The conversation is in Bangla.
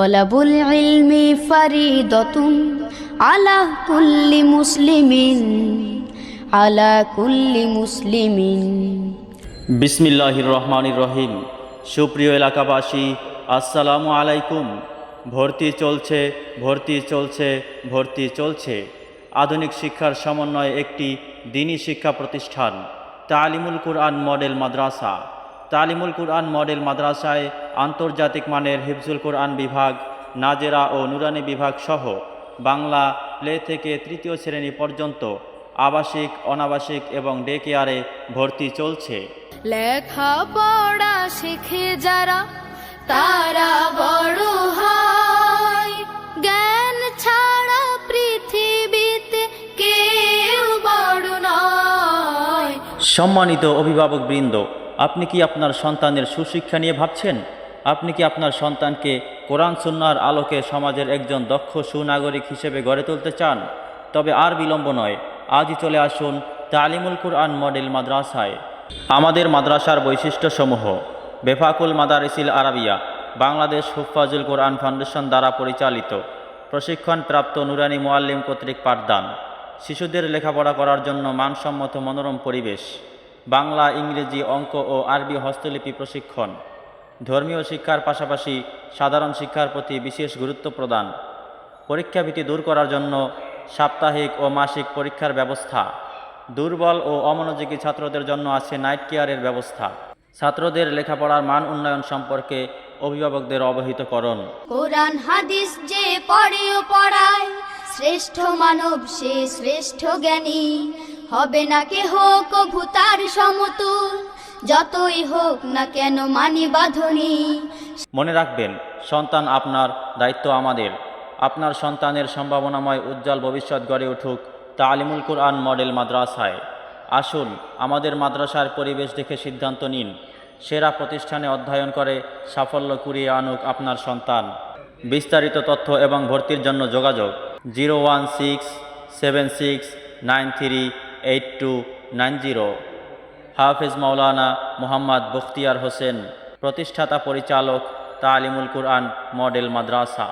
তলাবুল ইলমি ফারিদতুন আলা কুল্লি মুসলিমিন, আলা কুল্লি মুসলিমিন। বিসমিল্লাহির রহমানির রহিম। সুপ্রিয় এলাকাবাসী, আসসালামু আলাইকুম। ভর্তি চলছে ভর্তি চলছে ভর্তি চলছে। আধুনিক শিক্ষার সমন্বয়ে একটি দিনী শিক্ষা প্রতিষ্ঠান, তালিমুল কুরআন মডেল মাদ্রাসা। তালিমুল কুরআন মডেল মাদ্রাসায় আন্তর্জাতিক মানের হিফজুল কুরআন বিভাগ নাজেরা ও নুরানি বিভাগ সহ বাংলা প্লে থেকে তৃতীয় শ্রেণি পর্যন্ত আবাসিক অনাবাসিক এবং ডে কেয়ারে ভর্তি চলছে। লেখা পড়া শিখে যারা তারা বড় হয়। জ্ঞান ছাড়া পৃথিবীতে কেউ বড় নয়। সম্মানিত অভিভাবক বৃন্দ আপনি কি আপনার সন্তানের সুশিক্ষা নিয়ে ভাবছেন? আপনি কি আপনার সন্তানকে কোরআন সুন্নার আলোকে সমাজের একজন দক্ষ সুনাগরিক হিসেবে গড়ে তুলতে চান? তবে আর বিলম্ব নয়, আজই চলে আসুন তালিমুল কুরআন মডেল মাদ্রাসায়। আমাদের মাদ্রাসার বৈশিষ্ট্যসমূহ, বেফাকুল মাদারিসিল আরাবিয়া, বাংলাদেশ হুফাজুল কোরআন ফাউন্ডেশন দ্বারা পরিচালিত, প্রশিক্ষণপ্রাপ্ত নুরানি মোয়াল্লিম কর্তৃক পাঠদান। শিশুদের লেখাপড়া করার জন্য মানসম্মত মনোরম পরিবেশ। বাংলা, ইংরেজি, অঙ্ক ও আরবি হস্তলিপি প্রশিক্ষণ। ধর্মীয় শিক্ষার পাশাপাশি সাধারণ শিক্ষার প্রতি বিশেষ গুরুত্ব প্রদান। পরীক্ষাভীতি দূর করার জন্য সাপ্তাহিক ও মাসিক পরীক্ষার ব্যবস্থা। দুর্বল ও অমনোযোগী ছাত্রদের জন্য আছে নাইট কেয়ারের ব্যবস্থা। ছাত্রদের লেখাপড়ার মান উন্নয়ন সম্পর্কে অভিভাবকদের অবহিতকরণ। কোরআন, হাদিস যে পড়ে ও পড়ায়, শ্রেষ্ঠ মানব সে শ্রেষ্ঠ জ্ঞানী। হবে না কে হোক তার সমতুল, যতই হোক না কেন মানি বাঁধনি। মনে রাখবেন, সন্তান আপনার দায়িত্ব আমাদের। আপনার সন্তানের সম্ভাবনাময় উজ্জ্বল ভবিষ্যৎ গড়ে উঠুক তালিমুল কুরআন মডেল মাদ্রাসায়। আসুন, আমাদের মাদ্রাসার পরিবেশ দেখে সিদ্ধান্ত নিন। সেরা প্রতিষ্ঠানে অধ্যয়ন করে সাফল্য কুড়িয়ে আনুক আপনার সন্তান। বিস্তারিত তথ্য এবং ভর্তির জন্য যোগাযোগ zero one six seven six nine three eight two nine zero. হাফেজ মাওলানা মোহাম্মদ বখতিয়ার হোসেন, প্রতিষ্ঠাতা পরিচালক তালিমুল কুরআন মডেল মাদ্রাসা।